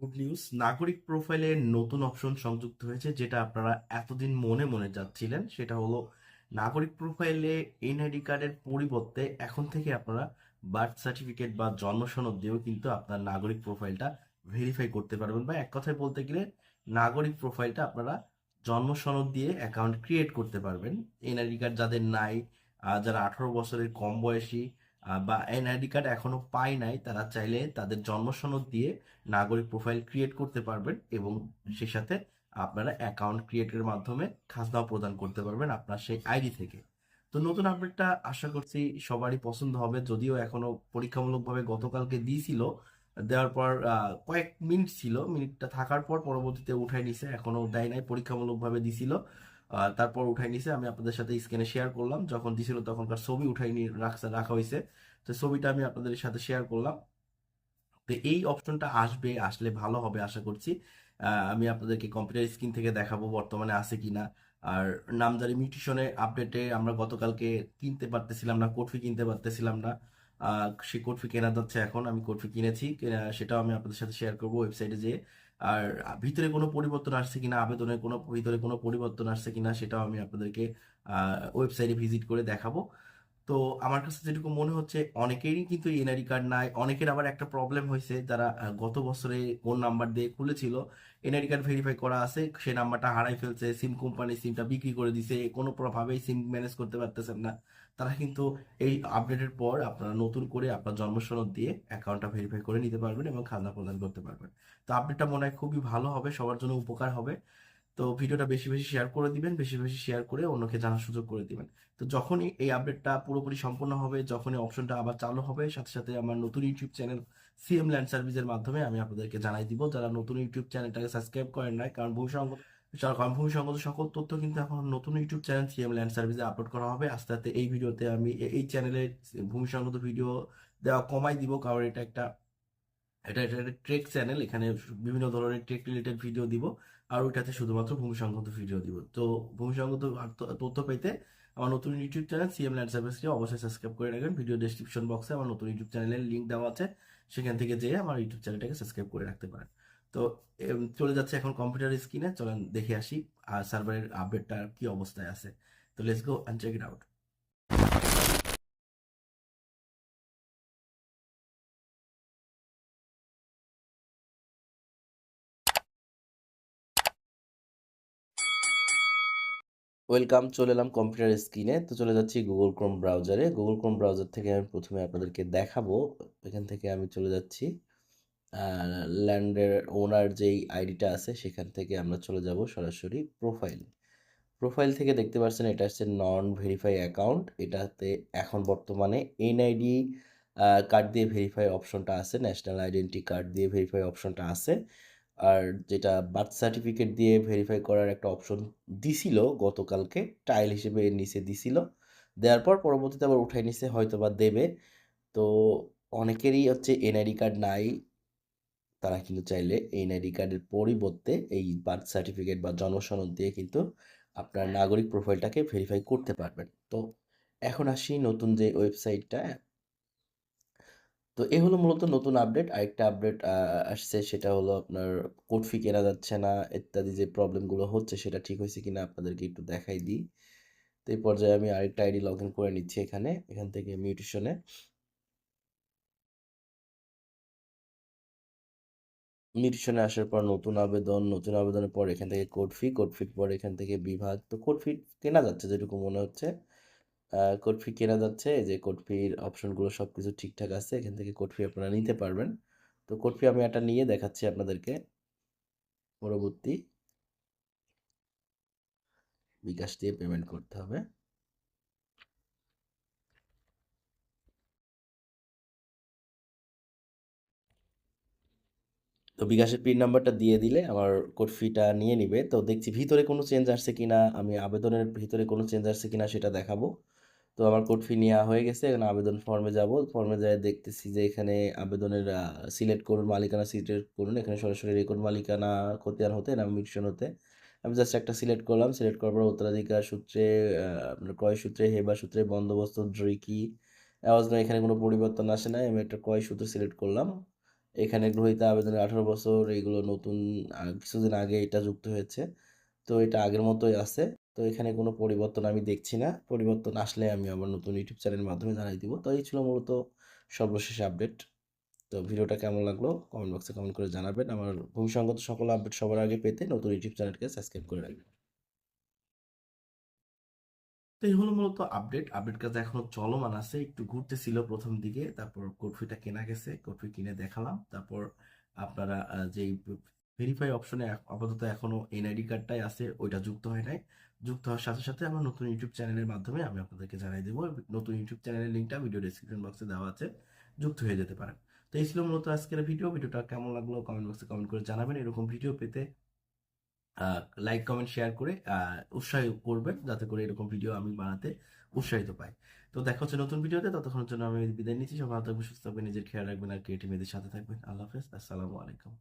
Good news নাগরিক প্রোফাইলে নতুন অপশন সংযুক্ত হয়েছে, যেটা আপনারা এতদিন মনে মনে যাচ্ছিলেন। সেটা হলো, নাগরিক প্রোফাইলে এনআইডি কার্ডের পরিবর্তে এখন থেকে আপনারা বার্থ সার্টিফিকেট বা জন্ম সনদ দিয়েও কিন্তু আপনার নাগরিক প্রোফাইলটা ভেরিফাই করতে পারবেন বা এক কথায় বলতে গেলে, নাগরিক প্রোফাইলটা আপনারা জন্ম সনদ দিয়ে অ্যাকাউন্ট ক্রিয়েট করতে পারবেন। এনআইডি কার্ড যাদের নাই যারা আঠারো বছরের কম বয়সী বা এনআইডি কার্ড এখনও পায় নাই, তারা চাইলে তাদের জন্ম সনদ দিয়ে নাগরিক প্রোফাইল ক্রিয়েট করতে পারবেন এবং সেই সাথে আপনারা অ্যাকাউন্ট ক্রিয়েটের মাধ্যমে খাজনাও প্রদান করতে পারবেন আপনার সেই আইডি থেকে। তো নতুন আপডেটটা আশা করছি সবারই পছন্দ হবে, যদিও এখনও পরীক্ষামূলকভাবে গতকালকে দিয়েছিল, দেওয়ার পর কয়েক মিনিট ছিল, মিনিটটা থাকার পর পরবর্তীতে উঠাই নিছে, এখনও দেয় নাই, পরীক্ষামূলকভাবে দিছিল। তারপর উঠাই নিছে, আমি আপনাদের সাথে স্ক্রিনে শেয়ার করলাম। যখন দিছিল তখনকার ছবি উঠাই নিয়ে রাখা রাখা হয়েছে তো ছবিটা আমি আপনাদের সাথে শেয়ার করলাম। তো এই অপশনটা আসবে, আসলে ভালো হবে আশা করছি। আমি আপনাদেরকে কম্পিউটার স্ক্রিন থেকে দেখাবো বর্তমানে আছে কিনা। আর নামজারি মিউটেশনে আপডেটে আমরা গতকালকে কিনতে পারতেছিলাম না কোড ফি কিনতে পারতেছিলাম না। সেই কোড কেনা যাচ্ছে এখন, আমি কোড ফি কিনেছি। সেটাও আমি আপনাদের সাথে শেয়ার করব ওয়েবসাইটে যেয়ে। আর ভিতরে কোনো পরিবর্তন আসছে কিনা, আবেদনের কোনো, ভিতরে কোনো পরিবর্তন আসছে কিনা, সেটাও আমি আপনাদেরকে ওয়েবসাইটে ভিজিট করে দেখাবো। তো আমার কাছে যেটুকু মনে হচ্ছে, অনেকেরই কিন্তু এনআইডি কার্ড নাই। অনেকের আবার একটা প্রবলেম হয়েছে, যারা গত বছরে কোন নাম্বার দিয়ে খুলেছিল এনআইডি কার্ড ভেরিফাই করা আছে সেই নাম্বারটা হারাই ফেলছে সিম কোম্পানি সিমটা বিক্রি করে দিছে, কোনো ভাবেই সিম ম্যানেজ করতে পারতেছেন না। তারা কিন্তু এই আপডেটের পর আপনারা নতুন করে আপনার জন্ম সনদ দিয়ে অ্যাকাউন্টটা ভেরিফাই করে নিতে পারবেন এবং খাজনা প্রদান করতে পারবেন। তো আপডেটটা মনে হয় খুবই ভালো হবে, সবার জন্য উপকার হবে। তো ভিডিওটা বেশি বেশি শেয়ার করে দিবেন, বেশি বেশি শেয়ার করে অন্যকে জানার সুযোগ করে দিবেন। তো যখনই এই আপডেটটা পুরোপুরি সম্পন্ন হবে, যখনই অপশনটা আবার চালু হবে, সাথে সাথে আমার নতুন ইউটিউব চ্যানেল সিএম ল্যান্ড সার্ভিসের মাধ্যমে আমি আপনাদেরকে জানাই দিব। যারা নতুন ইউটিউব চ্যানেলটাকে সাবস্ক্রাইব করেন নাই, কারণ ভূমিসংগত কারণ ভূমিসংগত সকল তথ্য কিন্তু এখন নতুন ইউটিউব চ্যানেল সিএম ল্যান্ড সার্ভিসে আপলোড করা হবে। আস্তে আস্তে এই ভিডিওতে আমি এই চ্যানেলে ভূমিসংগত ভিডিও দেওয়া কমাই দিব, কারণ এটা একটা এটা এটা একটা ট্রেক চ্যানেল এখানে বিভিন্ন ধরনের ট্রেক রিলেটেড ভিডিও দিব, আর ওইটাতে শুধুমাত্র ভূমি ভূমিসংগত ভিডিও দিব। তো ভূমিসংগত আর তো- তথ্য পেতে আমার নতুন ইউটিউব চ্যানেল সিএম ল্যান্ড সার্ভিসকে অবশ্যই সাবস্ক্রাইব করে রাখবেন। ভিডিও ডিসক্রিপশন বক্সে আমার নতুন ইউটিউব চ্যানেলের লিঙ্ক দেওয়া আছে, সেখান থেকে যেয়ে আমার ইউটিউব চ্যানেলটাকে সাবস্ক্রাইব করে রাখতে পারেন। তো চলে যাচ্ছে এখন কম্পিউটার স্ক্রিনে চলেন দেখে আসি, আর সার্ভারের আপডেটটা কি অবস্থায় আছে। তো let's go and check it out welcome, চলে এলাম কম্পিউটার স্ক্রিনে। তো চলে যাচ্ছি গুগল ক্রোম ব্রাউজারে। গুগল ক্রোম ব্রাউজার থেকে আমি প্রথমে আপনাদেরকে দেখাবো। এখান থেকে আমি চলে যাচ্ছি। ল্যান্ডের ওনার যেই আইডিটা আছে, সেখান থেকে আমরা চলে যাব সরাসরি প্রোফাইল। প্রোফাইল থেকে দেখতে পাচ্ছেন, এটা হচ্ছে নন ভেরিফাই অ্যাকাউন্ট। এটাতে এখন বর্তমানে এনআইডি কার্ড দিয়ে ভেরিফাই অপশনটা আছে, ন্যাশনাল আইডেন্টি কার্ড দিয়ে ভেরিফাই অপশনটা আছে। আর যেটা বার্থ সার্টিফিকেট দিয়ে ভেরিফাই করার একটা অপশন দিছিল, গতকালকে ট্রায়াল হিসেবে নিচে দিছিল। দেওয়ার পর পরবর্তীতে আবার উঠাই নিছে হয়তো বা দেবে। তো অনেকেরই হচ্ছে এনআইডি কার্ড নাই, তারা কিন্তু চাইলে এনআইডি কার্ডের পরিবর্তে এই বার্থ সার্টিফিকেট বা জন্মসনদ দিয়ে কিন্তু আপনার নাগরিক প্রোফাইলটাকে ভেরিফাই করতে পারবেন। তো এখন আসি নতুন যে ওয়েবসাইটটা তো এ হলো মূলত নতুন আপডেট। আরেকটা আপডেট আসছে সেটা হলো আপনার কোড ফি কেনা যাচ্ছে না, ইত্যাদি যে প্রবলেমগুলো হচ্ছে সেটা ঠিক হয়েছে কিনা আপনাদেরকে একটু দেখাই দিই। তো এই পর্যায়ে আমি আরেকটা আইডি লগ ইন করে নিচ্ছি এখানে, এখান থেকে মিউটেশনে মিউটেশনে আসার পর নতুন আবেদন, নতুন আবেদনের পর এখান থেকে কোড ফি কোড ফির পর এখান থেকে বিভাগ। তো কোড ফি কেনা যাচ্ছে যেটুকু মনে হচ্ছে। কোড ফি কেনা যাচ্ছে যে কোড ফির অপশনগুলো সব কিছু ঠিকঠাক আছে, এখান থেকে কোড ফি আপনারা নিতে পারবেন। তো কোড ফি আমি একটা নিয়ে দেখাচ্ছি আপনাদেরকে পরবর্তী। বিকাশ দিয়ে পেমেন্ট করতে হবে। তো বিকাশের পিন নাম্বারটা দিয়ে দিলে আমার কোড ফিটা নিয়ে নিবে। তো দেখছি ভিতরে কোনো চেঞ্জ আসছে কিনা, আমি আবেদনের ভিতরে কোনো চেঞ্জ আসছে কিনা সেটা দেখাবো। তো আমার কোড ফি নেওয়া হয়ে গেছে। এখন আবেদন ফর্মে যাব। ফর্মে যায় দেখতেছি যে এখানে আবেদনের সিলেক্ট করুন, মালিকানা সিলেক্ট করুন। এখানে সরাসরি রেকর্ড মালিকানা খতিয়ান হতে না মিশন হতে। আমি জাস্ট একটা সিলেক্ট করলাম। সিলেক্ট করার পর উত্তরাধিকার সূত্রে ক্রয় সূত্রে, হেবা সূত্রে, বন্দোবস্ত ড্রিকি আওয়াজ এখানে কোনো পরিবর্তন আসে না আমি একটা ক্রয় সূত্র সিলেক্ট করলাম। এখানে গ্রহীতা আবেদনের আঠারো বছর, এগুলো নতুন কিছুদিন আগে এটা যুক্ত হয়েছে। তো এটা আগের মতোই আছে। তো এখানে কোনো পরিবর্তন আমি দেখছি না। পরিবর্তন আসলে আমি আমার নতুন ইউটিউব চ্যানেলের মাধ্যমে জানাই দিব। তো এই ছিল মূলত সর্বশেষ আপডেট। তো ভিডিওটা কেমন লাগল কমেন্ট বক্সে কমেন্ট করে জানাবেন। আমার ভবিষ্যৎ সকল আপডেট সবার আগে পেতে নতুন ইউটিউব চ্যানেলকে সাবস্ক্রাইব করে রাখবেন। তো এই হলো মূলত আপডেট। আপডেট কাজ এখনও চলমান আছে। একটু ঘুরতেছিল প্রথম দিকে। তারপর কর্ফিটা কেনা গেছে। কর্ফি কিনে দেখালাম। তারপর আপনারা যেই ভেরিফাই অপশনে আপাতত এখনও এনআইডি কার্ডটাই আছে, ওইটা যুক্ত হয় নাই। যুক্ত হওয়ার সাথে সাথে আমার নতুন ইউটিউব চ্যানেলের মাধ্যমে আমি আপনাদেরকে জানাই দেবো। নতুন ইউটিউব চ্যানেলের লিঙ্কটা ভিডিও ডেসক্রিপশন বক্সে দেওয়া আছে, যুক্ত হয়ে যেতে পারেন। তো এই ছিল মূলত আজকের ভিডিও ভিডিওটা কেমন লাগল কমেন্ট বক্সে কমেন্ট করে জানাবেন। এরকম ভিডিও পেতে লাইক কমেন্ট শেয়ার করে উৎসাহ করবেন যাতে করে এরকম ভিডিও আমি বানাতে উৎসাহিত পাই। তো দেখা হচ্ছে নতুন ভিডিওতে ততক্ষণের জন্য আমি বিদায় নিচ্ছি। সবাই ভালো থাকবেন, সুস্থ থাকবেন, নিজের খেয়াল রাখবেন আর ক্রিয়েটিভ মেয়েদের সাথে থাকবেন। আল্লাহ হাফেজ। আসসালামু আলাইকুম।